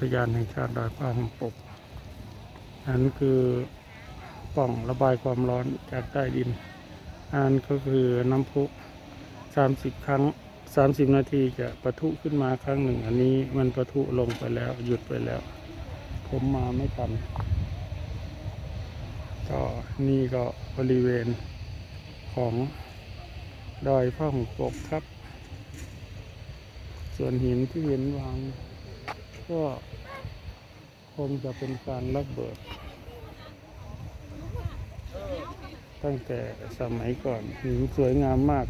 ทยานแห่งชาติดอยพาหงปกอันคือปล่องระบายความร้อนจากใต้ดิน อันก็คือน้ำพุ 30 ครั้ง 30 นาทีจะประทุขึ้นมาครั้งหนึ่ง อันนี้มันประทุลงไปแล้วหยุดไปแล้ว ผมมาไม่ทันก็นี่ก็บริเวณของดอยพระหงปกครับ ส่วนหินที่เห็นวางก็ คงจะเป็นการระเบิด ตั้งแต่สมัยก่อนหินสวยงามมาก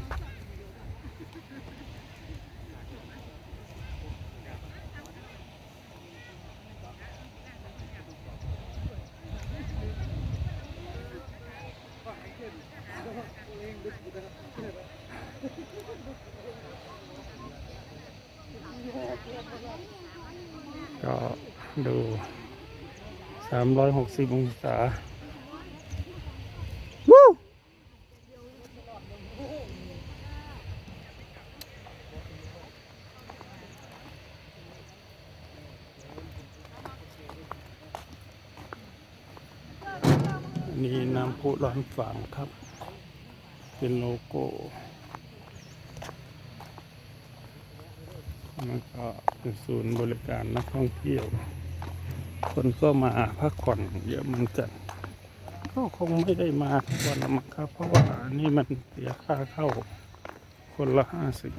ก็ ดู 360 องศาวู้นี่น้ำพุร้อนฝังครับ เป็นโลโก้มันก็เป็นศูนย์บริการนักท่องเที่ยว คนก็มาพักผ่อนเยอะเหมือนกัน ก็คงไม่ได้มาวันละมั้งครับ เพราะว่านี่มันเสียค่าเข้าคนละห้าสิบ